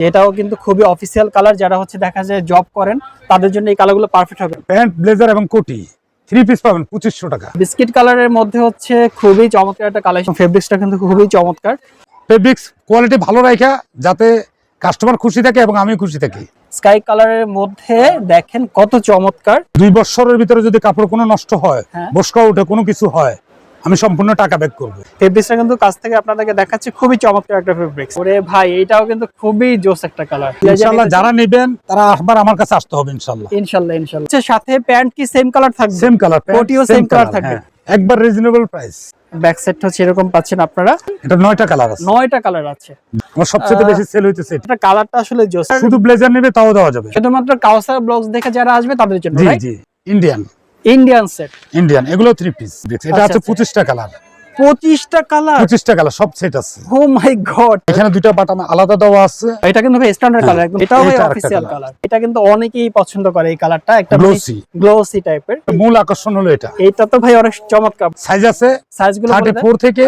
এটাও কিন্তু খুবই অফিসিয়াল কালার যারা হচ্ছে দেখা যায় জব করেন তাদের জন্য এই কালারগুলো পারফেক্ট হবে। প্যান্ট ব্লেজার এবং কোটি থ্রি পিস পাবেন পঁচিশশো টাকা। বিস্কিট কালারের মধ্যে হচ্ছে খুবই চমৎকার একটা কালেকশন ফেব্রিক্সটা কিন্তু খুবই চমৎকার। ফেব্রিক্স কোয়ালিটি ভালো রাখা যাতে কাস্টমার খুশি থাকে এবং আমি খুশি থাকি। স্কাই কালারের মধ্যে দেখেন কত চমৎকার। দুই বছরের ভিতরে যদি কাপড় কোনো নষ্ট হয় হ্যাঁ। বসকা উঠে কোনো কিছু হয় আমি সম্পূর্ণ টাকা ব্যাক করব। ফেব্রিক্সটা কিন্তু কাছ থেকে আপনাদেরকে দেখাচ্ছে খুবই চমৎকার একটা ফেব্রিক্স ওরে ভাই এটাও কিন্তু খুবই জোস একটা কালার ইনশাল্লাহ যারা নেবেন তারা আবার আমার কাছে আসতে হবে ইনশাল্লাহ ইনশাল্লাহ ইনশাল্লাহ আচ্ছা, সাথে প্যান্ট কি সেম কালার থাকবে? সেম কালার কোটিও same colour থাকবে। একবার রিজনেবল প্রাইস ব্যাক সেট হচ্ছে এরকম পাচ্ছেন আপনারা। এটা নয়টা কালার আছে। নয়টা কালার আছে। আমার সবচেয়ে বেশি সেল হইতেছে এটা। কালারটা আসলে জোস। শুধু ব্লেজার নেবে তাও দেওয়া যাবে। শুধুমাত্র কাউসার ব্লগস দেখে যারা আসবে তাদের জন্য জি রাইট জি। ইন্ডিয়ান ইন্ডিয়ান সেট ইন্ডিয়ান এগুলো থ্রি পিস এটা আচ্ছা, আছে আচ্ছা। পঁচিশটা কালার পঁচিশটা কালার পঁচিশটা কালার সব সেট আছে। ও মাই গড এখানে দুইটা বাটাম আলাদা দেওয়া আছে। এটা কিন্তু ভাই স্ট্যান্ডার্ড হ্যাঁ, কালার একদম এটাও ভাই অফিসিয়াল কালার এটা কিন্তু অনেকেই পছন্দ করে এই কালারটা একটা Glossy। গ্লোসি টাইপের মূল আকর্ষণ হলো এটা। এইটা তো ভাই অনেক চমৎকার। সাইজ আছে সাইজগুলো থেকে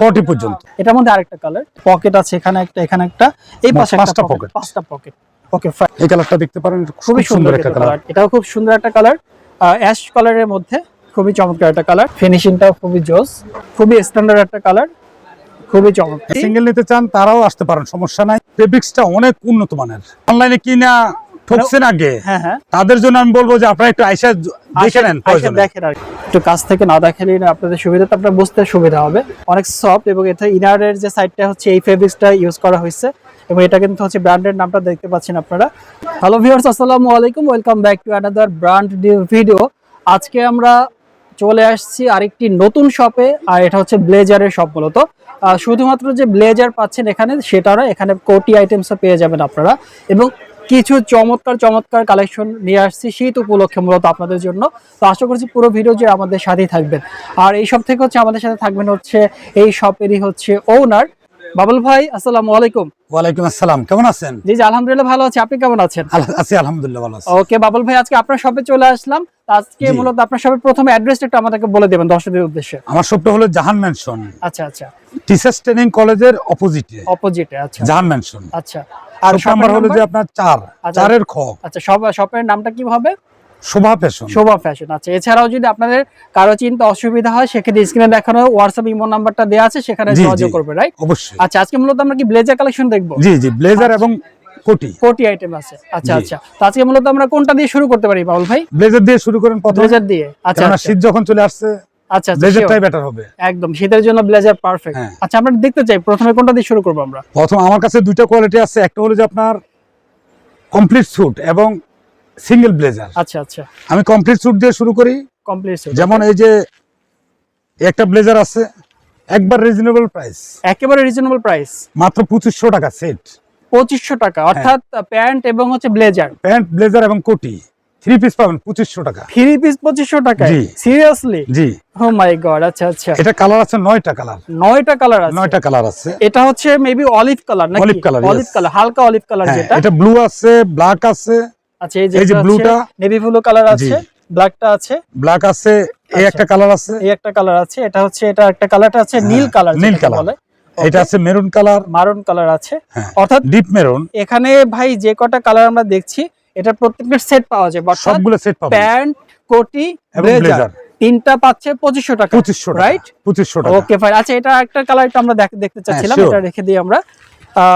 ফর্টি পর্যন্ত। এটার মধ্যে আরেকটা কালার পকেট আছে এখানে একটা এখানে একটা। এই পাশে পাঁচটা পকেট পাঁচটা পকেট ওকে ফাইন এই কালারটা দেখতে পারেন এটা খুবই সুন্দর একটা কালার এটাও খুব সুন্দর একটা কালার অ্যাশ কালারের মধ্যে খুবই চমৎকার একটা কালার ফিনিশিংটাও খুবই জোস খুবই স্ট্যান্ডার্ড একটা কালার খুবই চমৎকার। সিঙ্গেল নিতে চান তারাও আসতে পারেন সমস্যা নাই। ফেব্রিক্সটা অনেক উন্নত মানের। অনলাইনে কিনা ঠকছেন আগে। হ্যাঁ হ্যাঁ। তাদের জন্য আমি বলব যে আপনারা একটু আইসা দেখে নেন দেখেন আর। একটু কাছ থেকে না দেখালে না আপনাদের সুবিধাটা আপনার বুঝতে সুবিধা হবে। অনেক সফট এবং এটা ইনারের যে সাইডটা হচ্ছে এই ফেব্রিক্সটা ইউজ করা হয়েছে। এবং এটা কিন্তু হচ্ছে ব্র্যান্ডের নামটা দেখতে পাচ্ছেন আপনারা। হ্যালো ভিউয়ার্স আসসালামু আলাইকুম। Welcome back to another brand new video আজকে আমরা চলে আসছি আরেকটি নতুন শপে আর এটা হচ্ছে ব্লেজারের শপ মূলত শুধুমাত্র যে ব্লেজার পাচ্ছেন এখানে সেটা না এখানে কোটি আইটেমসও পেয়ে যাবেন আপনারা। এবং কিছু চমৎকার চমৎকার কালেকশন নিয়ে আসছি শীত উপলক্ষে মূলত আপনাদের জন্য। তো আশা করছি পুরো ভিডিও যে আমাদের সাথেই থাকবেন। আর এই সব থেকে হচ্ছে আমাদের সাথে থাকবেন হচ্ছে, এই শপেরই হচ্ছে ওনার বাবুল ভাই আসসালামু আলাইকুম। ওয়ালাইকুম আসসালাম কেমন আছেন? জি জি আলহামদুলিল্লাহ ভালো আছি। আপনি কেমন আছেন? আছি আলহামদুলিল্লাহ ভালো আছি। ওকে বাবুল ভাই আজকে আপনার শপে চলে আসলাম। আজকে মূলত আপনার শপের প্রথমে অ্যাড্রেসটা একটু আমাদেরকে বলে দেবেন দর্শকদের উদ্দেশ্যে। আমার শপটা হলো জাহান ম্যানশন। আচ্ছা আচ্ছা। টিচার্স ট্রেনিং কলেজের অপোজিটে। অপোজিটে আচ্ছা। জাহান ম্যানশন। আচ্ছা। আর শপ নাম্বার হলো যে আপনার চার আচ্ছা। চারের খ। আচ্ছা শপের নামটা কি হবে? শোভা ফ্যাশন। শোভা ফ্যাশন আচ্ছা। এছাড়াও যদি আপনাদের কারও চিন্তা অসুবিধা হয় সেক্ষেত্রে স্ক্রিনে দেখানো হোয়াটসঅ্যাপ ইমো নাম্বারটা দেওয়া আছে সেখানে যোগাযোগ করবে রাইট অবশ্যই। আচ্ছা আজকে মূলত আমরা কি ব্লেজার কালেকশন দেখব? জি জি ব্লেজার এবং কোটি। কোটি আইটেম আছে। আচ্ছা আচ্ছা। তো আজকে মূলত আমরা কোনটা দিয়ে শুরু করতে পারি ভাই? ব্লেজার দিয়ে শুরু করেন প্রথমে। ব্লেজার দিয়ে আচ্ছা আচ্ছা। শীত যখন চলে আসছে আচ্ছা আচ্ছা ব্লেজারটাই বেটার হবে। একদম শীতের জন্য ব্লেজার পারফেক্ট হ্যাঁ। আচ্ছা আমরা দেখতে চাই প্রথমে কোনটা দিয়ে শুরু করব আমরা? প্রথম আমার কাছে দুইটা কোয়ালিটি আছে একটা হলো যে আপনার কমপ্লিট স্যুট এবং সিঙ্গেল ব্লেজার আচ্ছা আচ্ছা। আমি কমপ্লিট স্যুট দিয়ে শুরু করি। কমপ্লিট যেমন এই যে একটা ব্লেজার আছে একবার রিজনেবল প্রাইস একেবারে রিজনেবল প্রাইস মাত্র পঁচিশশো টাকা সেট পঁচিশশো টাকা হ্যাঁ। অর্থাৎ প্যান্ট এবং হচ্ছে ব্লেজার প্যান্ট ব্লেজার এবং কোটি। থ্রি পিস পাবেন পঁচিশশো টাকা। থ্রি পিস পঁচিশশো টাকা জি। সিরিয়াসলি জি। ও মাই গড আচ্ছা আচ্ছা। এটা কালার আছে নয়টা কালার নয়টা কালার আছে। নয়টা কালার আছে। এটা হচ্ছে মেবি অলিভ কালার নাকি? Olive colour, অলিভ কালার হালকা অলিভ কালার হ্যাঁ, যেটা। এটা ব্লু আছে ব্ল্যাক আছে। আচ্ছা এই যে এই যে blueটা, নেভি ব্লু কালার। আছে ব্ল্যাকটা আছে। ব্ল্যাক আছে এই আচ্ছা। একটা কালার আছে। এই একটা কালার আছে এটা হচ্ছে এটা একটা কালারটা আছে নীল কালার নীল। বলে। এটা আছে মেরুন কালার মারুন কালার আছে। হ্যাঁ অর্থাৎ ডিপ মেরুন এখানে ভাই যে কটা কালার আমরা দেখছি এটা প্রত্যেকটা সেট পাওয়া যায় সবগুলো সেট পাবেন প্যান্ট কোটি ব্লেজার তিনটা পাচ্ছে পঁচিশশো টাকা পঁচিশশো রাইট পঁচিশশো টাকা। ওকে ফাইন আচ্ছা এটা একটা কালার একটু আমরা দেখ- দেখতে চাচ্ছিলাম এটা রেখে দিই আমরা।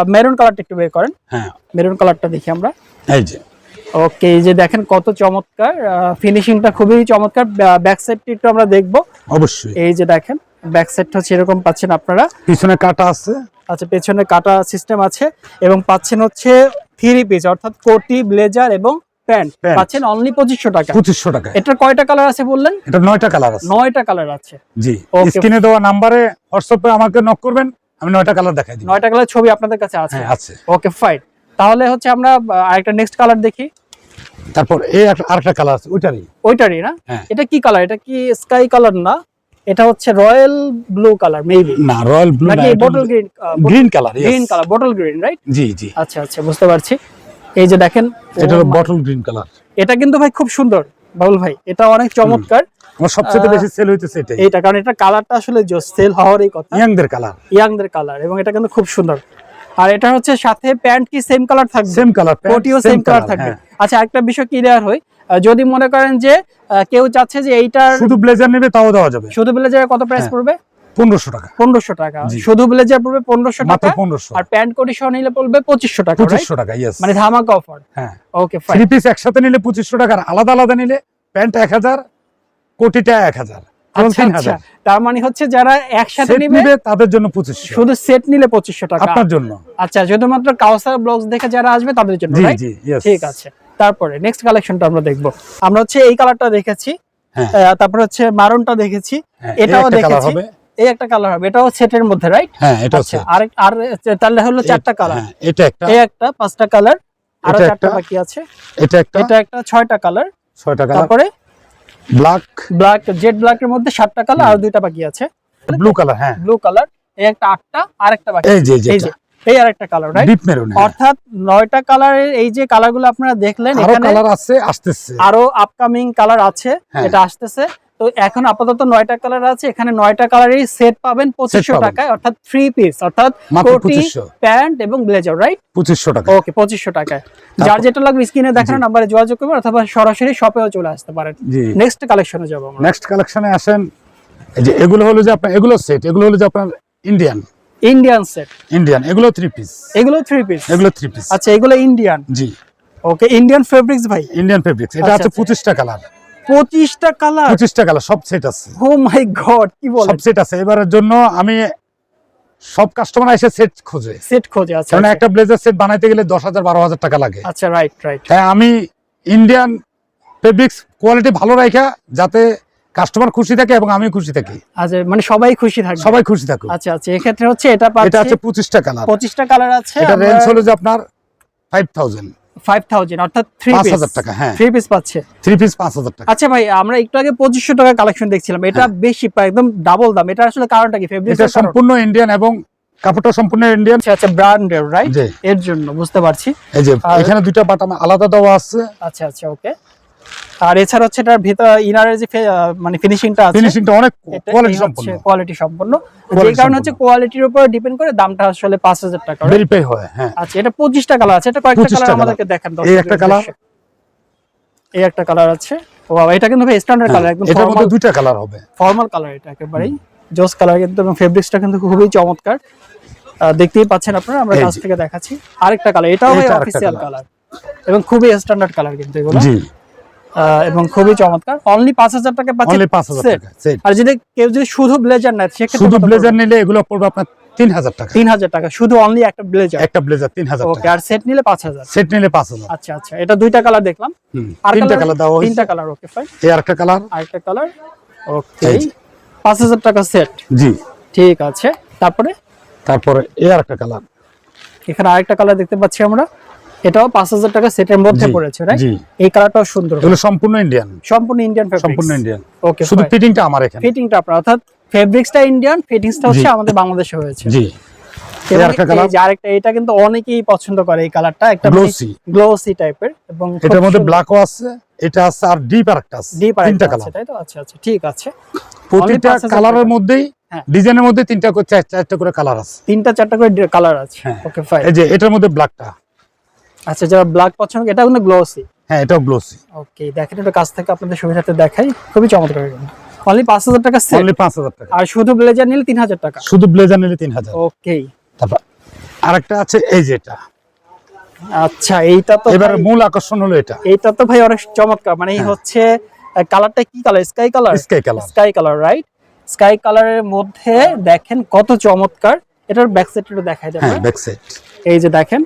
মেরুন কালারটা একটু বের করেন। হ্যাঁ। মেরুন কালারটা দেখি আমরা। এই যে। ওকে এই যে দেখেন কত চমৎকার ফিনিশিংটা খুবই চমৎকার ব্যাক সাইডটি একটু আমরা দেখব। অবশ্যই। এই যে দেখেন ব্যাক সাইডটা হচ্ছে এরকম পাচ্ছেন আপনারা। পিছনে কাটা আছে। আচ্ছা পেছনে কাটা সিস্টেম আছে এবং পাচ্ছেন হচ্ছে থ্রি পিস অর্থাৎ কোটি ব্লেজার এবং প্যান্ট পাচ্ছেন অনলি পঁচিশশো টাকা। পঁচিশশো টাকা। এটার কয়টা কালার আছে বললেন? এটা নয়টা কালার আছে। নয়টা কালার আছে। জি. স্ক্রিনে দেওয়া নাম্বারে হোয়াটসঅ্যাপে আমাকে নক করবেন আমি নয়টা কালার দেখাই দিই নয়টা কালার ছবি আপনাদের কাছে আছে। হ্যাঁ আছে। ওকে ফাইন তাহলে হচ্ছে আমরা আরেকটা নেক্সট কালার দেখি। তারপর এই একটা- আরেকটা কালার আছে ওইটারই। ওইটারই না? হ্যাঁ। এটা কি কালার এটা কি স্কাই কালার না? এটা হচ্ছে রয়্যাল ব্লু কালার মেবি না রয়্যাল ব্লু নাকি bottle green green colour green colour bottle green right জি জি। আচ্ছা আচ্ছা বুঝতে পারছি। এই যে দেখেন এটা হলো বটল গ্রিন কালার এটা কিন্তু ভাই খুব সুন্দর বাবুল ভাই। এটা অনেক চমৎকার। আমার সবচেয়ে বেশি সেল হইতেছে এটা এটা কারণ এটা কালারটা আসলে সেল হওয়ারই কথা। ইয়াংদের কালার ইয়াংদের কালার এবং এটা কিন্তু খুব সুন্দর। আর এটা হচ্ছে সাথে প্যান্ট কি সেম কালার থাকবে? সেম কালার কোটিও সেম কালার থাকবে। আচ্ছা একটা বিষয় ক্লিয়ার হই যদি মনে করেন যে কেউ চাচ্ছে যে এইটার শুধু ব্লেজার নেবে তাও দেওয়া যাবে। শুধু ব্লেজারের কত প্রাইস হ্যাঁ, পড়বে? পনেরোশো টাকা। পনেরোশো টাকা। শুধু ব্লেজার পড়বে পনেরোশো টাকা। পনেরোশো। আর প্যান্ট কোটি সহ নিলে পড়বে পঁচিশশো টাকা পঁচিশশো টাকা ইয়েস মানে ধামাকা অফার হ্যাঁ। ওকে ফাইন থ্রি পিস একসাথে নিলে পঁচিশশো টাকা আলাদা আলাদা নিলে প্যান্ট এক হাজার কোটিটা এক হাজার। আচ্ছা আচ্ছা। তার মানে হচ্ছে যারা একসাথে নিবে তাদের জন্য পঁচিশশো। শুধু সেট নিলে পঁচিশশো টাকা। আপনার জন্য। আচ্ছা শুধুমাত্র কাউসার ব্লগস দেখে যারা আসবে তাদের জন্য জি ঠিক আছে। তারপরে নেক্সট কালেকশনটা আমরা দেখব। আমরা হচ্ছে এই কালারটা দেখেছি। হ্যাঁ। তারপরে হচ্ছে মারুনটা দেখেছি। হ্যাঁ, এটাও কালার দেখেছি। এই একটা কালার হবে। এটাও সেটের মধ্যে রাইট হ্যাঁ এটা আচ্ছা হচ্ছে আর আর তাহলে হলো চারটা কালার হ্যাঁ, এটা একটা। এই একটা পাঁচটা কালার আরও চারটা বাকি আছে। এটা একটা। এটা একটা ছয়টা কালার ছয় টাকা তারপরে ব্ল্যাক ব্ল্যাক জেড ব্ল্যাক এর মধ্যে সাতটা কালার আর দুইটা বাকি আছে। ব্লু কালার হ্যাঁ। ব্লু কালার এই একটা আটটা আর একটা বাকি এই যে এই যে এই যে আর একটা কালার রাইট ডিপ মেরুন অর্থাৎ নয়টা কালারের এই যে কালারগুলো আপনারা দেখলেন আরও এখানে কালার আছে আসতেছে। আরও আপকামিং কালার আছে হ্যাঁ। এটা আসতেছে। তো এখন আপাতত নয়টা কালার আছে এখানে নয়টা কালারই সেট পাবেন পঁচিশশো টাকায় অর্থাৎ থ্রি পিস অর্থাৎ কোটি প্যান্ট এবং ব্লেজার রাইট পঁচিশশো টাকা ওকে পঁচিশশো টাকায়। যার যেটা লাগবে স্ক্রিনে দেখানো নাম্বারে যোগাযোগ করবেন অথবা সরাসরি শপেও চলে আসতে পারেন। নেক্সট কালেকশনে যাব আমরা। নেক্সট কালেকশনে আসেন। এই যে এগুলো হলো যে আপনার এগুলো সেট এগুলো হলো যে আপনার ইন্ডিয়ান ইন্ডিয়ান সেট ইন্ডিয়ান এগুলো থ্রি পিস এগুলো থ্রি পিস এগুলো থ্রি পিস আচ্ছা এগুলো ইন্ডিয়ান জি। ওকে ইন্ডিয়ান ফেব্রিক্স ভাই। ইন্ডিয়ান ফেব্রিক্স এটা আচ্ছা, আছে আচ্ছা। পঁচিশটা কালার পঁচিশটা কালার পঁচিশটা কালার সব সেট আছে। ও মাই গড কি বলেন? সব সেট আছে। এবারের জন্য আমি সব কাস্টমার এসে সেট খোঁজে। সেট খোঁজে আচ্ছা কারণ আচ্ছা। একটা ব্লেজার সেট বানাইতে গেলে দশ হাজার বারো হাজার টাকা লাগে। আচ্ছা রাইট রাইট তাই আমি ইন্ডিয়ান ফেব্রিক্স কোয়ালিটি ভালো রাখা যাতে কাস্টমার খুশি থাকে এবং আমি খুশি থাকি। আচ্ছা মানে সবাই খুশি থাকবে। সবাই খুশি থাকুক। আচ্ছা আচ্ছা এক্ষেত্রে হচ্ছে এটা এটা কালার কালার আছে এটা রেঞ্জ হলো যে আপনার ফাইভ অর্থাৎ পিস টাকা হ্যাঁ। পিস পাচ্ছে। পিস টাকা। আচ্ছা ভাই আমরা একটু আগে টাকা কালেকশন দেখছিলাম। এটা হ্যাঁ। বেশি একদম ডাবল দাম। এটা আসলে কারণটা কি? ফেব্রিক এটা সম্পূর্ণ ইন্ডিয়ান এবং কাপড়টা সম্পূর্ণ ইন্ডিয়ান আচ্ছা আচ্ছা ব্র্যান্ডের রাইট এর জন্য বুঝতে পারছি। এই যে আর- এখানে দুইটা বাটাম আলাদা দেওয়া আছে। আচ্ছা আচ্ছা ওকে আর এছাড়া হচ্ছে এটার ভিতর ইনারের যে মানে ফিনিশিংটা আছে ফিনিশিংটা অনেক কোয়ালিটি সম্পূর্ণ কোয়ালিটি সম্পন্ন। যে কারণে হচ্ছে কোয়ালিটির উপর ডিপেন্ড করে দামটা আসলে পাঁচ হাজার টাকা right? ভেরিফাই হয় হ্যাঁ। আচ্ছা এটা পঁচিশটা কালার আছে এটা কয়েকটা কালার। আমাদেরকে দেখান এই একটা। উদ্দেশ্যে। এই একটা কালার আছে। ও বাবা এটা কিন্তু ভাই স্ট্যান্ডার্ড কালার একদম এটার মধ্যে দুইটা কালার হবে। ফর্মাল কালার এটা একেবারেই। জোস কালার কিন্তু এবং ফেব্রিক্সটা কিন্তু খুবই চমৎকার। দেখতেই পাচ্ছেন আপনারা আমরা কাছ থেকে দেখাচ্ছি। আরেকটা কালার এটাও ভাই অফিসিয়াল কালার এবং খুবই স্ট্যান্ডার্ড কালার কিন্তু এগুলো। জি। এবং খুবই চমৎকার। অনলি পাঁচ হাজার টাকা পাচ্ছেন অনলি পাঁচ হাজার টাকা আর যদি কেউ যদি শুধু ব্লেজার নেয় সেক্ষেত্রে শুধু ব্লেজার নিলে এগুলো পড়বে আপনার তিন হাজার টাকা। তিন হাজার টাকা। শুধু অনলি একটা ব্লেজার একটা ব্লেজার তিন হাজার ওকে আর সেট নিলে পাঁচ হাজার। সেট নিলে পাঁচ হাজার। আচ্ছা আচ্ছা এটা দুইটা কালার দেখলাম। আর তিনটা কালার দেওয়া তিনটা কালার ওকে ফাইন এই আরেকটা কালার আরেকটা কালার ওকে পাঁচ হাজার টাকা সেট জি। ঠিক আছে। তারপরে? তারপরে এই আরেকটা কালার এখানে আরেকটা কালার দেখতে পাচ্ছি আমরা। এটাও পাঁচ হাজার টাকা সেটের মধ্যে পড়েছে রাইট এই কালারটাও সুন্দর। এগুলো সম্পূর্ণ ইন্ডিয়ান সম্পূর্ণ ইন্ডিয়ান সম্পূর্ণ ইন্ডিয়ান ওকে শুধু ফিটিংটা আমার এখানে। ফিটিংটা আপনার অর্থাৎ ফেব্রিক্সটা ইন্ডিয়ান ফিটিংসটা হচ্ছে আমাদের বাংলাদেশে হয়েছে। জি। আরেকটা এই colour। যে আরেকটা এটা কিন্তু অনেকেই পছন্দ করে এই কালারটা একটা Glossy। গ্লোসি টাইপের এবং এটার মধ্যে ব্ল্যাকও আছে এটা আছে আর ডিপ আরেকটা আছে ডিপ তিনটা কালার তাই তো? আচ্ছা আচ্ছা ঠিক আছে। প্রতিটা কালারের মধ্যেই হ্যাঁ। ডিজাইনের মধ্যে তিনটা করে চারটা করে কালার আছে। তিনটা চারটা করে কালার আছে। হ্যাঁ। ওকে ফাইন এই যে এটার মধ্যে ব্ল্যাকটা আচ্ছা যারা ব্ল্যাক পছন্দ এটা কিন্তু গ্লোসি হ্যাঁ এটাও গ্লোসি ওকে দেখেন এটা কাছ থেকে আপনাদের সুবিধাতে দেখাই। খুবই চমৎকার অনলি পাঁচ হাজার টাকা সেট অনলি পাঁচ হাজার টাকা। আর শুধু ব্লেজার নিলে তিন হাজার টাকা। শুধু ব্লেজার নিলে তিন হাজার। ওকে তারপর আরেকটা আছে এই যে এটা। আচ্ছা এইটা তো এবার মূল আকর্ষণ হলো এটা। এইটা তো ভাই অনেক চমৎকার। মানে এই হচ্ছে কালারটা কি colour sky colour sky colour sky colour right sky কালারের মধ্যে দেখেন কত চমৎকার। এটার ব্যাক সাইড একটু দেখাই যাবে হ্যাঁ ব্যাক সাইড এই যে দেখেন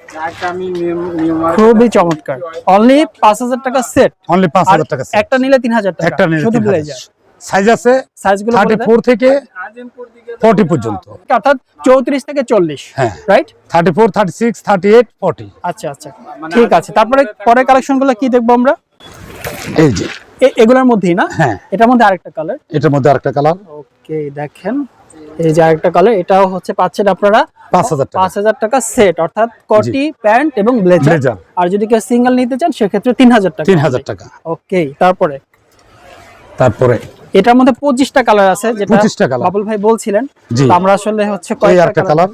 খুবই চমৎকার। অনলি পাঁচ হাজার টাকা সেট অনলি পাঁচ আর হাজার টাকা set। একটা নিলে তিন হাজার টাকা। একটা নিলে শুধু ব্লেজার সাইজ আছে সাইজগুলো থার্টি ফোর থেকে ফর্টি পর্যন্ত। অর্থাৎ চৌত্রিশ থেকে চল্লিশ হ্যাঁ। Right thirty four thirty six thirty eight forty আচ্ছা আচ্ছা। ঠিক আছে। তারপরে পরের কালেকশনগুলো কি দেখব আমরা? এই যে। এগুলোর মধ্যেই না? হ্যাঁ। এটার মধ্যে আরেকটা কালার এটার মধ্যে আরেকটা কালার ওকে দেখেন। এই যে আরেকটা কালার এটাও হচ্ছে পাচ্ছেন আপনারা পাঁচ হাজার পাঁচ হাজার টাকা সেট অর্থাৎ কটি প্যান্ট এবং ব্লেজার। আর যদি কেউ সিঙ্গেল নিতে চান সেক্ষেত্রে তিন হাজার টাকা। তিন হাজার টাকা। ওকে তারপরে? তারপরে? এটার মধ্যে পঁচিশটা কালার আছে যেটা 25টা colour। বাবুল ভাই বলছিলেন। আমরা আসলে হচ্ছে কয়েকটা কালার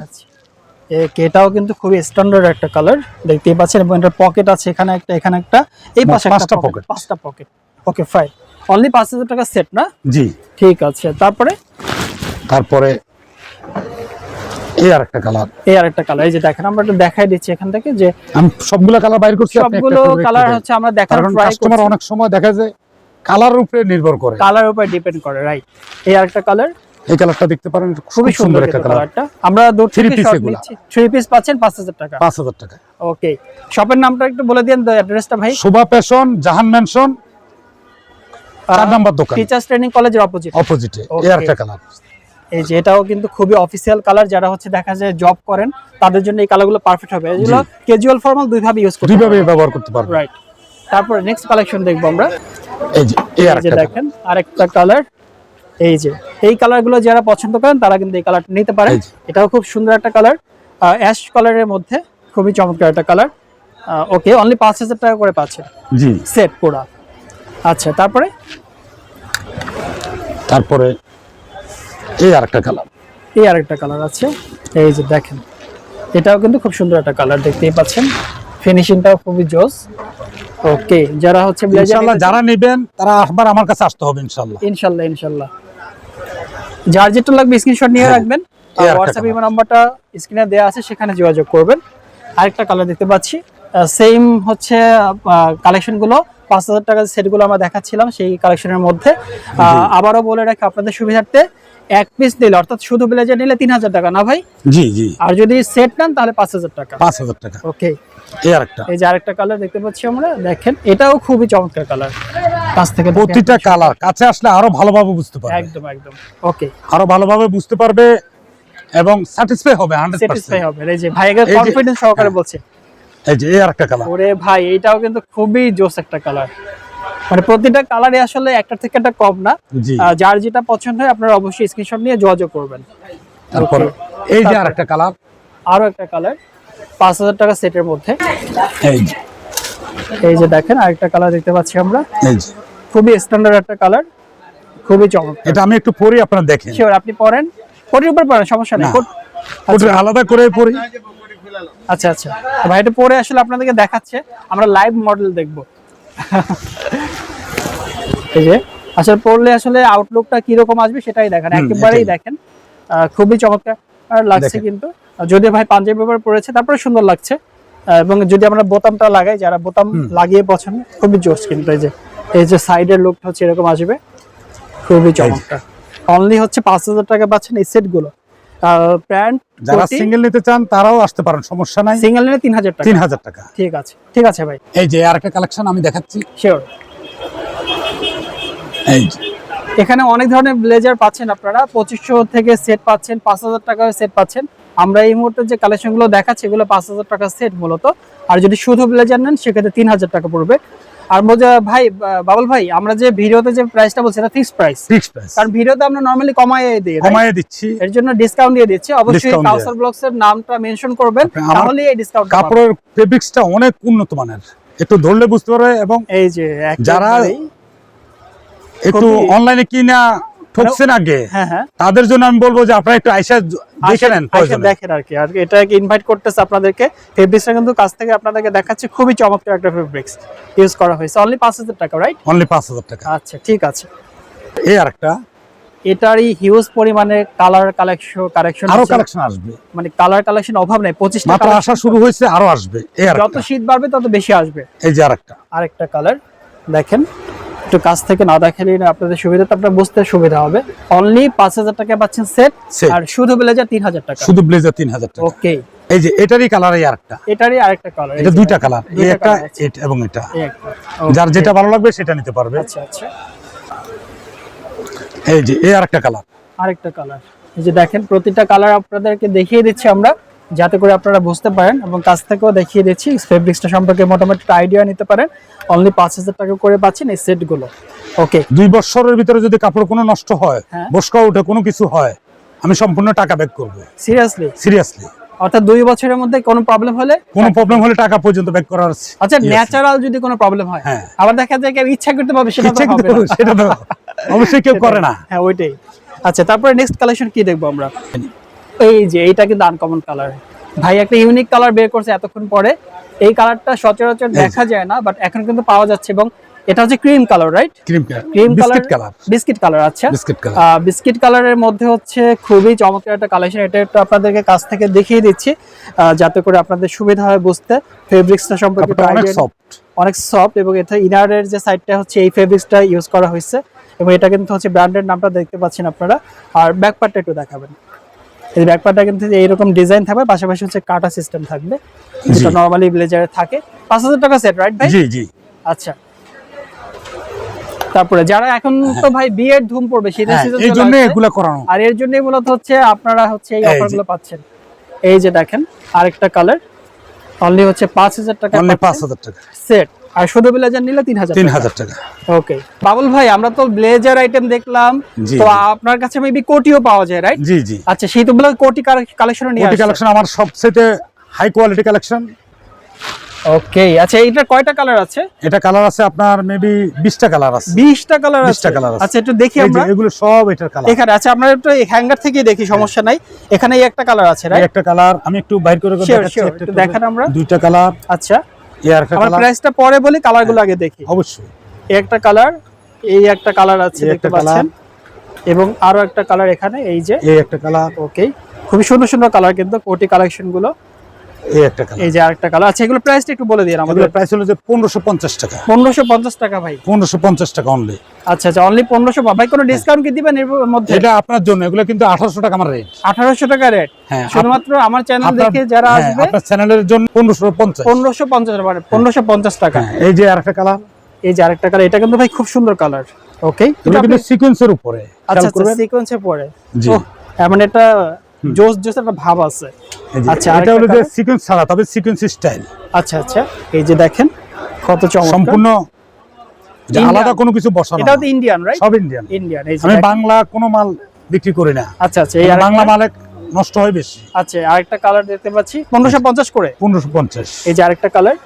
এটাও কিন্তু খুবই স্ট্যান্ডার্ড একটা কালার দেখতেই পাচ্ছেন এবং এটার পকেট আছে এখানে একটা এখানে একটা। এই পাশে পাঁচটা পকেট পাঁচটা পকেট ওকে ফাইন অনলি পাঁচ হাজার টাকা সেট না? জি। ঠিক আছে তারপরে? তারপরে এই আর একটা কালার। এই আরেকটা কালার এই যে দেখেন আমরা একটু দেখাই দিচ্ছি এখান থেকে যে আমি সবগুলো কালার বাইর করছি সবগুলো কালার হচ্ছে আমরা দেখার ট্রাই কাস্টমার অনেক সময় দেখা যায় কালারের উপরে নির্ভর করে। কালার উপর ডিপেন্ড করে রাইট এই আরেকটা কালার এই কালারটা দেখতে পারেন খুবই সুন্দর একটা কালারটা আমরা এগুলা। থ্রি পিস পাচ্ছেন টাকা। ওকে শপের নামটা একটু বলে দিন অ্যাড্রেসটা ভাই। শোভা ফ্যাশন জাহান ম্যানশন চার নাম্বার দোকান। টিচার্স ট্রেনিং কলেজের অপোজিট অপোজিটে এই Okay. আর একটা কালার। এই যে এটাও কিন্তু খুবই অফিসিয়াল কালার যারা হচ্ছে দেখা যায় জব করেন তাদের জন্য এই কালারগুলো পারফেক্ট হবে। এগুলো ক্যাজুয়াল ফর্মাল দুই ভাবে ইউজ করতে দুইভাবে ব্যবহার করতে পারবে রাইট তারপরে নেক্সট কালেকশন দেখব আমরা। এই যে এই আর যে দেখেন আরেকটা কালার এই যে এই কালারগুলো যারা পছন্দ করেন তারা কিন্তু এই কালারটা নিতে পারেন। এটাও খুব সুন্দর একটা কালার অ্যাশ কালারের মধ্যে খুবই চমৎকার একটা কালার ওকে অনলি পাঁচ হাজার টাকা করে পাচ্ছেন। জি। সেট পুরা। আচ্ছা তারপরে? তারপরে এই আর একটা কালার এই আরেকটা কালার আছে। এই যে দেখেন এটাও কিন্তু খুব সুন্দর একটা কালার দেখতেই পাচ্ছেন। ফিনিশিংটাও খুবই জোস। ওকে যারা হচ্ছে ইনশাআল্লাহ যারা নেবেন তারা আবার আমার কাছে আসতে হবে ইনশাআল্লাহ ইনশাল্লাহ ইনশাল্লাহ। যার যেটা লাগবে স্ক্রিনশট নিয়ে হ্যাঁ, রাখবেন। আরেকটা হোয়াটসঅ্যাপ। ইমো নাম্বারটা স্ক্রিনে দেওয়া আছে সেখানে যোগাযোগ করবেন। আরেকটা কালার দেখতে পাচ্ছি। সেম হচ্ছে কালেকশনগুলো। পাঁচ হাজার টাকার সেটগুলো আমরা দেখাচ্ছিলাম সেই কালেকশনের মধ্যে। আবারও বলে রাখি আপনাদের সুবিধার্থে। এক পিস নিলে অর্থাৎ শুধু ব্লেজার নিলে তিন হাজার টাকা না ভাই? জি জি। আর যদি সেট নেন তাহলে পাঁচ হাজার টাকা। পাঁচ হাজার টাকা। ওকে এই আর একটা এই যে আরেকটা কালার দেখতে পাচ্ছি আমরা দেখেন এটাও খুবই চমৎকার কালার কাছ থেকে প্রতিটা কালার কাছে আসলে আরও ভালোভাবে বুঝতে পারবে। একদম একদম। ওকে আরও ভালোভাবে বুঝতে পারবে এবং স্যাটিসফাই হবে হান্ড্রেড স্যাটিসফাই হবে। এই যে কনফিডেন্স সহকারে হ্যাঁ। বলছে। এই যে এই আর একটা কালার ওরে ভাই এইটাও কিন্তু খুবই জোস একটা কালার মানে প্রতিটা কালারই আসলে একটা থেকে একটা কম না। যার যেটা পছন্দ হয় আপনারা অবশ্যই স্ক্রিনশট নিয়ে যোগাযোগ করবেন। তারপর এই যে আর একটা কালার। আরও একটা কালার পাঁচ হাজার টাকা সেটের মধ্যে। এই যে। এই যে দেখেন আরেকটা কালার দেখতে পাচ্ছি আমরা। খুবই স্ট্যান্ডার্ড একটা কালার খুবই চমৎকার। এটা আমি একটু পরি আপনারা দেখেন। শিওর আপনি পরেন। কোটির উপর পরেন সমস্যা নেই। কোট- ওটা আলাদা করে পরি। আচ্ছা আচ্ছা। ভাই এটা পরে আসলে আপনাদেরকে দেখাচ্ছে। আমরা লাইভ মডেল দেখব। এই যে আসলে পড়লে আসলে আউটলুকটা কীরকম আসবে সেটাই দেখেন একেবারেই দেখেন। খুবই চমৎকার লাগছে কিন্তু। ভাই পাঞ্জাবি ব্যবহার পড়েছে তারপরে সুন্দর লাগছে। এবং যদি আমরা বোতামটা লাগাই যারা বোতাম লাগিয়ে পছন্দ খুবই জোস কিন্তু এই যে এই যে সাইডের লুকটা হচ্ছে এরকম আসবে। খুবই চমৎকার। অনলি হচ্ছে পাঁচ হাজার টাকা পাচ্ছেন এই সেটগুলো। প্যান্ট যারা সিঙ্গেল নিতে চান তারাও আসতে পারেন সমস্যা নাই। সিঙ্গেল নিলে তিন হাজার টাকা। তিন হাজার টাকা। ঠিক আছে ঠিক আছে ভাই। এই যে আর একটা কালেকশন আমি দেখাচ্ছি। শিওর এখানে অনেক ধরনের ব্লেজার পাচ্ছেন আপনারা। পঁচিশশো থেকে সেট পাচ্ছেন পাঁচ হাজার টাকায় সেট পাচ্ছেন। আমরা এই মুহূর্তে যে কালেকশনগুলো দেখাচ্ছি এগুলো পাঁচ হাজার টাকা সেট মূলত। আর যদি শুধু ব্লেজার নেন সেক্ষেত্রে তিন হাজার টাকা পড়বে। আর ভাই বাবুল ভাই আমরা যে ভিডিওতে যে প্রাইসটা বলছি এটা ফিক্সড প্রাইস ফিক্সড প্রাইস কারণ ভিডিওতে আমরা নর্মালি কমায় দিই। right? কমায় দিচ্ছি। এর জন্য ডিসকাউন্ট দিয়ে দিচ্ছি। অবশ্যই কাউসার ব্লগস এর নামটা মেনশন করবেন। তাহলে এই ডিসকাউন্ট কাপড়ের ফেব্রিক্সটা অনেক উন্নত মানের। একটু ধরলে বুঝতে পারবে এবং এই যে যারা একটু অনলাইনে কিনা ঠকছেন আগে হ্যাঁ হ্যাঁ। তাদের জন্য আমি বলব যে আপনারা একটু আইসা দেখে নেন দেখেন আর কি। আর এটাকে ইনভাইট করতেছে আপনাদেরকে? ফেব্রিক্সটা কিন্তু কাছ থেকে আপনাদেরকে দেখাচ্ছে। খুবই চমৎকার একটা ফেব্রিক্স ইউজ করা হয়েছে। অনলি পাঁচ হাজার টাকা রাইট অনলি পাঁচ হাজার টাকা। আচ্ছা ঠিক আছে। এই আর একটা এটারই হিউজ পরিমাণে কালার কালেকশন কালেকশন আরও কালেকশন আসবে। মানে কালার কালেকশন অভাব নাই। পঁচিশটা মাত্র আসা শুরু হয়েছে আরও আসবে। এই আর যত শীত বাড়বে তত বেশি আসবে। এই যে আর একটা আরেকটা কালার দেখেন। একটু কাছ থেকে না দেখালে আপনাদের সুবিধা তো আপনার বুঝতে সুবিধা হবে। অনলি পাঁচ হাজার টাকা পাচ্ছেন সেট আর শুধু ব্লেজার তিন হাজার টাকা। শুধু ব্লেজার তিন হাজার টাকা। ওকে এই যে এটারই কালার এই আরেকটা। এটারই আরেকটা কালার এটা দুইটা কালার এই একটা এবং এটা। যার যেটা ভালো লাগবে সেটা নিতে পারবে। আচ্ছা আচ্ছা। এই যে এই আরেকটা কালার আরেকটা কালার এই যে দেখেন প্রতিটা কালার আপনাদেরকে দেখিয়ে দিচ্ছি আমরা। যাতে করে আপনারা বুঝতে পারেন এবং কাছ থেকেও দেখিয়ে দিচ্ছি ফেব্রিক্সটা সম্পর্কে মোটামুটি একটা আইডিয়া নিতে পারেন। অনলি পাঁচ হাজার টাকা করে পাচ্ছেন এই সেটগুলো ওকে দুই বছরের ভিতরে যদি কাপড় কোনো নষ্ট হয় হ্যাঁ। বসকা উঠে কোনো কিছু হয় আমি সম্পূর্ণ টাকা ব্যাক করব। সিরিয়াসলি সিরিয়াসলি অর্থাৎ দুই বছরের মধ্যে কোনো প্রবলেম হলে? কোনো প্রবলেম হলে টাকা পর্যন্ত ব্যাক করার আচ্ছা ন্যাচারাল যদি কোনো প্রবলেম হয় হ্যাঁ। আবার দেখা যায় কেউ ইচ্ছা করতে পারবে সেটা হবে সেটা তো অবশ্যই কেউ করে না। হ্যাঁ ওইটাই। আচ্ছা তারপরে নেক্সট কালেকশন কি দেখব আমরা? এই যে এইটা কিন্তু আনকমন কালার ভাই একটা ইউনিক কালার বের করছে এতক্ষণ পরে। এই কালারটা সচরাচর দেখা যায় না বাট এখন কিন্তু পাওয়া যাচ্ছে এবং এটা হচ্ছে cream colour right cream cream colour biscuit colour biscuit colour আচ্ছা। বিস্কিট কালার বিস্কিট কালারের মধ্যে হচ্ছে খুবই চমৎকার একটা কালেকশন এটা একটু আপনাদেরকে কাছ থেকে দেখিয়ে দিচ্ছি যাতে করে আপনাদের সুবিধা হয় বুঝতে। ফেব্রিক্সটা সম্পর্কে অনেক সফট অনেক সফট এবং এটা ইনারের যে সাইডটা হচ্ছে এই ফেব্রিক্সটা ইউজ করা হয়েছে। এবং এটা কিন্তু হচ্ছে ব্র্যান্ডের নামটা দেখতে পাচ্ছেন আপনারা। আর ব্যাক পার্টটা একটু দেখাবেন। এই ব্যাক পার্টটা কিন্তু এইরকম ডিজাইন থাকবে পাশাপাশি হচ্ছে কাটা সিস্টেম থাকবে। যেটা নরমালি ব্লেজারে থাকে। পাঁচ হাজার টাকা সেট রাইট ভাই? জি জি। আচ্ছা। তারপরে যারা এখন তো ভাই বিয়ের ধুম পড়বে শীতের হ্যাঁ, সিজন এই জন্য এগুলা করানো। আর এর জন্যই মূলত হচ্ছে আপনারা হচ্ছে এই। অফারগুলো পাচ্ছেন। এই যে দেখেন আরেকটা কালার অনলি হচ্ছে পাঁচ হাজার টাকা অনলি পাঁচ হাজার টাকা। সেট আর শুধু ব্লেজার নিলে তিন হাজার তিন হাজার টাকা। ওকে বাবুল ভাই আমরা তো ব্লেজার আইটেম দেখলাম। তো আপনার কাছে মেবি কোটিও পাওয়া যায় রাইট জি জি। আচ্ছা সেই তো কোটি কালেকশন নিয়ে কোটি কালেকশন আমার সবচেয়ে হাই কোয়ালিটি কালেকশন ওকে আচ্ছা এইটা কয়টা কালার আছে? এটা কালার আছে আপনার মেবি বিশটা কালার আছে। 20টা কালার 20টা আছে। colour আছে। আচ্ছা একটু দেখি আমরা। এগুলো সব এটার কালার এখানে আচ্ছা আমরা একটু হ্যাঙ্গার থেকে দেখি সমস্যা নাই। এখানে একটা কালার আছে রাইট একটা কালার আমি একটু বাইর করে করে দেখাচ্ছি একটু দেখান আমরা। দুইটা কালার আচ্ছা। আমরা প্রাইসটা পরে বলি কালারগুলো আগে দেখি। অবশ্যই। এই একটা কালার এই একটা কালার আছে দেখতে। পাচ্ছেন। এবং আরও একটা কালার এখানে এই যে। এই একটা কালার ওকে খুবই সুন্দর সুন্দর কালার কিন্তু কোটি কালেকশনগুলো। এই একটা কালার। এই যে আরেকটা কালার। আচ্ছা এগুলো প্রাইসটা একটু বলে দিন আমাদের। আমাদের প্রাইস হলো যে পনেরোশো পঞ্চাশ টাকা। টাকা ভাই। অনলি আচ্ছা আচ্ছা অনলি ভাই কোনো ডিসকাউন্ট কি দিবেন এর মধ্যে? এটা আপনার জন্য। এগুলো কিন্তু আঠারোশো টাকা আমার রেট আঠারোশো টাকা রেট হ্যাঁ শুধুমাত্র আমার চ্যানেল দেখে যারা হ্যাঁ, আসবে আপনার চ্যানেলের জন্য মানে পঞ্চাশ টাকা। হ্যাঁ, এই যে আরেকটা কালার। এই যে আরেকটা কালার এটা কিন্তু ভাই খুব সুন্দর কালার। ওকে এগুলো কিন্তু সিকোয়েন্সের উপরে। আচ্ছা আচ্ছা জি। একটা জোস জোস একটা ভাব আছে। আচ্ছা, এটা হলো যে সিকোয়েন্স ছাড়া তবে সিকোয়েন্স স্টাইল আচ্ছা আচ্ছা এই যে দেখেন কত চমৎকার। সম্পূর্ণ আলাদা কোনো কিছু বসানো এটাও না। তো ইন্ডিয়ান রাইট সব ইন্ডিয়ান ইন্ডিয়ান এই আমি বাংলা কোনো মাল বিক্রি করি না। আচ্ছা আচ্ছা এই বাংলা মালে নষ্ট হয় বেশি। আচ্ছা আরেকটা কালার দেখতে পাচ্ছি পনেরোশো পঞ্চাশ করে। পনেরোশো পঞ্চাশ। এই যে আরেকটা কালার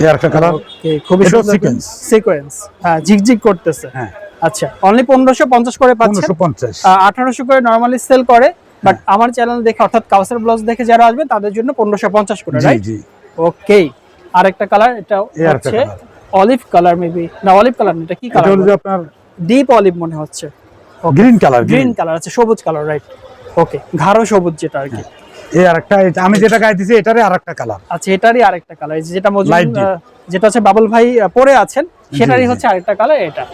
এই আরেকটা কালার খুবই সুন্দর। sequence। সিকোয়েন্স হ্যাঁ ঝিকঝিক করতেছে। হ্যাঁ। আচ্ছা অনলি পনেরোশো পঞ্চাশ করে পাচ্ছে পনেরোশো পঞ্চাশ। আঠারোশো করে নর্মালি সেল করে। বাট আমার চ্যানেল দেখে অর্থাৎ কাউসার ব্লাউজ দেখে যারা আসবে তাদের জন্য পনেরোশো পঞ্চাশ করে ওকে রাইট ওকে আরেকটা কালার এটা হচ্ছে অলিভ কালার মেবি না অলিভ কালার এটা কি এটা হলো কালার আপনার ডিপ অলিভ মনে হচ্ছে। গ্রিন কালার গ্রিন কালার আছে সবুজ কালার রাইট ওকে গাঢ় সবুজ যেটা আর কি। এই আরেকটা আমি যেটা গাইতেছি এটারই আরেকটা কালার আচ্ছা এটারই আরেকটা কালার যেটা মজুদ হচ্ছে বাবুল ভাই পরে আছেন সেটারই হচ্ছে আরেকটা কালার এটা।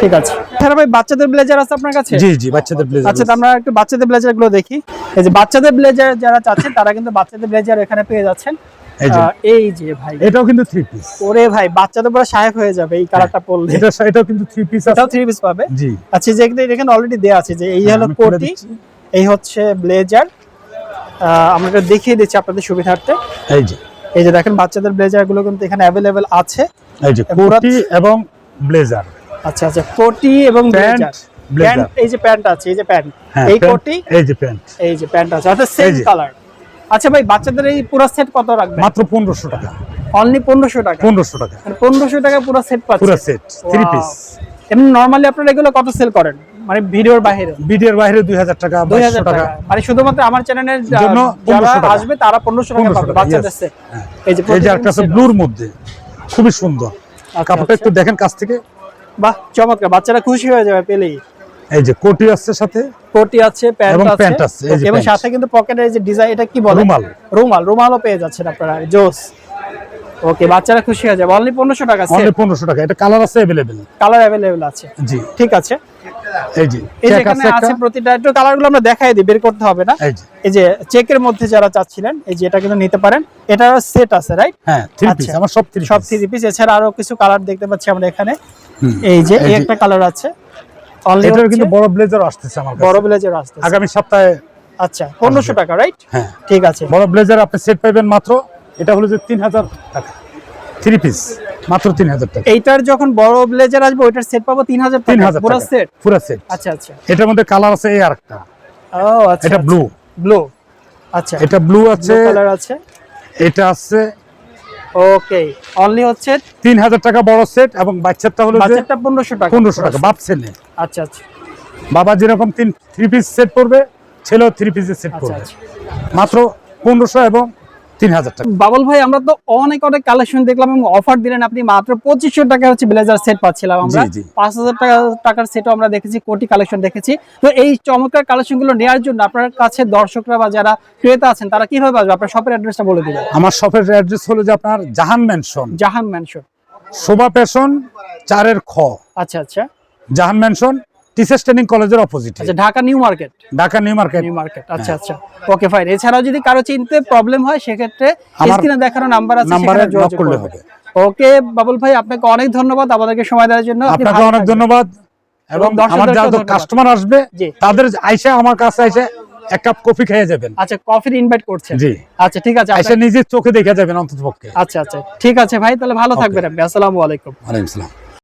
ঠিক আছে। ভাই বাচ্চাদের ব্লেজার আছে আপনার কাছে? জি জি বাচ্চাদের ব্লেজার আচ্ছা আমরা একটু বাচ্চাদের ব্লেজারগুলো দেখি। এই যে বাচ্চাদের ব্লেজার যারা চাচ্ছেন তারা কিন্তু বাচ্চাদের ব্লেজার এখানে পেয়ে যাচ্ছেন। এই যে। এই যে ভাই। এটাও কিন্তু থ্রি পিস ওরে ভাই বাচ্চাদের পুরো সাহেব হয়ে যাবে এই কালারটা পরলে। এটা এটাও কিন্তু থ্রি পিস আছে। এটাও থ্রি পিস পাবে? জি। আচ্ছা যে এখানে- এখানে অলরেডি দেয়া আছে যে এই হ্যাঁ, হলো কোটি এই হচ্ছে ব্লেজার আমরা এটা দেখিয়ে দিচ্ছি আপনাদের সুবিধার্থে। এই যে। এই যে দেখেন বাচ্চাদের ব্লেজারগুলো কিন্তু এখানে অ্যাভেলেবেল আছে। এই যে কোটি এবং ব্লেজার। আচ্ছা আচ্ছা কোটি এবং ব্লেজার। ব্লেজার। প্যান্ট এই যে প্যান্ট আছে এই যে প্যান্ট। হ্যাঁ এই কোটি এই যে প্যান্ট। এই যে প্যান্ট আছে। অর্থাৎ সেম কালার আচ্ছা ভাই বাচ্চাদের এই পুরো সেট কত রাখবেন? মাত্র পনেরোশো টাকা। অনলি পনেরোশো টাকা? পনেরোশো টাকা। পনেরোশো টাকা পুরো সেট পাচ্ছে পুরো সেট থ্রি পিস এমনি নরমালি আপনারা এগুলো কত সেল করেন? মানে ভিডিওর বাইরে। বিডির বাইরে দুই হাজার টাকা দুই বাইশশো হাজার টাকা। টাকা। মানে শুধুমাত্র আমার চ্যানেলের জন্য যারা আসবে তারা টাকা পাবে বাচ্চাদের হ্যাঁ। এই যে এই যে একটা আছে ব্লুর মধ্যে খুবই সুন্দর। কাপড়টা একটু দেখেন কাছ থেকে। বাহ চমৎকার। বাচ্চারা খুশি হয়ে যাবে পেলেই। এই যে কোটি আসছে সাথে। কোটি আছে প্যান্ট আছে। আছে, এবং সাথে কিন্তু পকেটের যে ডিজাইন এটা কি বলে? রুমাল। রুমাল রুমালও পেয়ে যাচ্ছেন আপনারা। জোস। ওকে বাচ্চারা খুশি হয়ে যাবে। অনলি পনেরোশো টাকা অনলি পনেরোশো টাকা। এটা কালার আছে অ্যাভেলেবেল কালার অ্যাভেলেবেল আছে। জি। ঠিক আছে। এই যে এখানে আছে প্রতিটা একটু কালারগুলো আমরা দেখাই দিই বের করতে হবে না। এই যে। চেকের মধ্যে যারা চাচ্ছিলেন এই যে এটা কিন্তু নিতে পারেন। এটা সেট আছে রাইট হ্যাঁ থ্রি পিস আচ্ছা। আমার সব থ্রি সব থ্রি পিস এছাড়া আরও কিছু কালার দেখতে পাচ্ছি আমরা এখানে। এই যে এই একটা কালার আছে। এটার কিন্তু বড় ব্লেজার আসতেছে আমার বড় ব্লেজার আগামী সপ্তাহে আচ্ছা পনেরোশো টাকা রাইট হ্যাঁ। ঠিক আছে। বড় ব্লেজার আপনি সেট পাইবেন মাত্র এটা হলো যে তিন হাজার টাকা। থ্রি পিস মাত্র তিন হাজার টাকা। এইটার যখন বড় ব্লেজার আসবে ওইটার সেট পাবো তিন হাজার তিন হাজার পুরো সেট পুরো সেট আচ্ছা আচ্ছা। এটার মধ্যে কালার আছে এই আরেকটা। ও আচ্ছা এটা ব্লু ব্লু আচ্ছা। এটা ব্লু আছে। কালার আছে। এটা আছে ওকে অনলি হচ্ছে তিন হাজার টাকা বড় সেট এবং বাচ্চারটা হলো বাজেটটা পনেরোশো টাকা। পনেরোশো টাকা বাপ ছেলে। আচ্ছা আচ্ছা। বাবা যেরকম তিন থ্রি পিস সেট পড়বে ছেলেও থ্রি পিসের সেট আচ্ছা করবে আচ্ছা। মাত্র পনেরোশো এবং তিন হাজার টাকা। বাবুল ভাই আমরা তো অনেক অনেক কালেকশন দেখলাম এবং অফার দিলেন আপনি মাত্র পঁচিশশো টাকা হচ্ছে ব্লেজার সেট পাচ্ছিলাম আমরা। পাঁচ হাজার টাকা টাকার সেটও আমরা দেখেছি কোটি কালেকশন দেখেছি। তো এই চমৎকার কালেকশনগুলো নেওয়ার জন্য আপনার কাছে দর্শকরা বা যারা ক্রেতা আছেন তারা কীভাবে আসবে আপনার শপের অ্যাড্রেসটা বলে দিবেন। আমার শপের অ্যাড্রেস হলো যে আপনার জাহান ম্যানশন জাহান ম্যানশন শোভা পেশন চারের খ। আচ্ছা আচ্ছা। জাহান ম্যানশন টিচার্স ট্রেনিং কলেজের অপোজিটে আচ্ছা Dhaka new market Dhaka new market new market আচ্ছা আচ্ছা। ওকে ফাইন এছাড়াও যদি কারও চিনতে প্রবলেম হয় সেক্ষেত্রে স্ক্রিনে দেখানো নাম্বার আছে নাম্বারে যোগাযোগ করলে হবে। ওকে বাবুল ভাই আপনাকে অনেক ধন্যবাদ। আমাদেরকে সময় দেওয়ার জন্য। আপনাকে অনেক ধন্যবাদ। এবং আমার কাস্টমার আসবে তাদের আইসা আমার কাছে আইসা এক কাপ কফি খেয়ে যাবেন। আচ্ছা কফির ইনভাইট করছেন। জি। আচ্ছা ঠিক আছে। আইসা নিজের চোখে দেখে যাবেন অন্তত পক্ষে আচ্ছা আচ্ছা। ঠিক আছে ভাই তাহলে ভালো থাকবেন আপনি। আসসালামু আলাইকুম। ওয়ালাইকুম আসসালাম